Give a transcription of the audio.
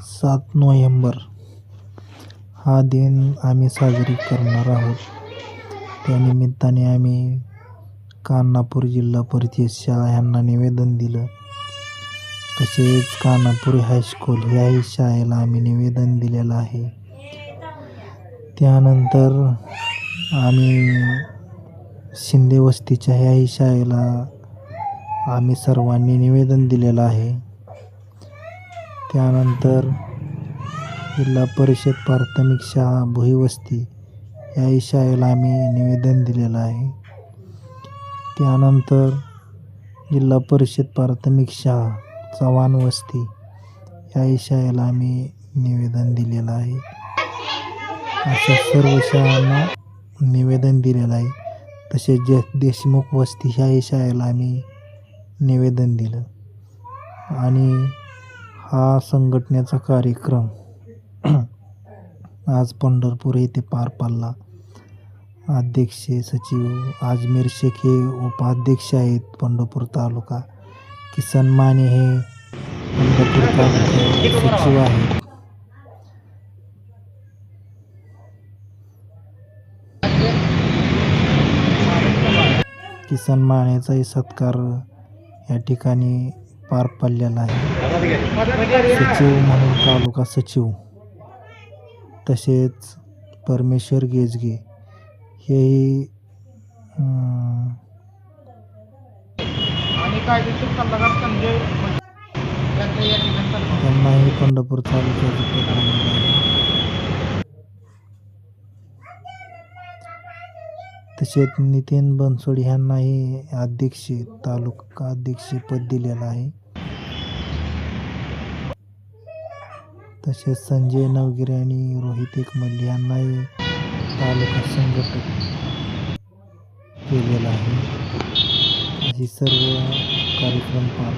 सात नोव्हेंबर हा दिन आम्ही साजरी करणार आहोत. त्यानिमित्ताने आम्ही कान्हापूर जिल्हा परिषद शाळा ह्यांना निवेदन दिलं. तसेच कान्हापूर हायस्कूल ह्याही शाळेला आम्ही निवेदन दिलेलं आहे. त्यानंतर आम्ही शिंदे वस्तीच्या ह्याही शाळेला आम्ही सर्वांनी निवेदन दिलेलं आहे. त्यानंतर जिल्हा परिषद प्राथमिक शाळा भुईवस्ती याही शाळेला आम्ही निवेदन दिलेलं आहे. त्यानंतर जिल्हा परिषद प्राथमिक शाळा चव्हाण वस्ती याही शाळेला आम्ही निवेदन दिलेलं आहे. अशा सर्व शाळांना निवेदन दिलेलं आहे. तसेच जे देशमुख वस्ती ह्याही शाळेला आम्ही निवेदन दिलं. आणि हा संघटनेचा कार्यक्रम आज पंढरपूर येथे पार पडला. अध्यक्ष सचिव आजमीर शेख हे उपाध्यक्ष आहेत पंढरपूर तालुका. किसन माने हे पंढरपूर तालुका सचिव आहेत. किसन मानेचाही सत्कार या ठिकाणी पार पडलेला आहे. सचिव म्हणून तालुका सचिव तसेच परमेश्वर गेजगे हेही त्यांनाही पंढरपूर तालुक्याचे तसेच नितीन बनसोड ह्यांनाही अध्यक्ष तालुका अध्यक्षपद दिलेलं आहे. तसेच संजय नवगिरे आणि रोहित एकमल यांनाही तालुका संघटक केलेला आहे. अशी सर्व कार्यक्रम पार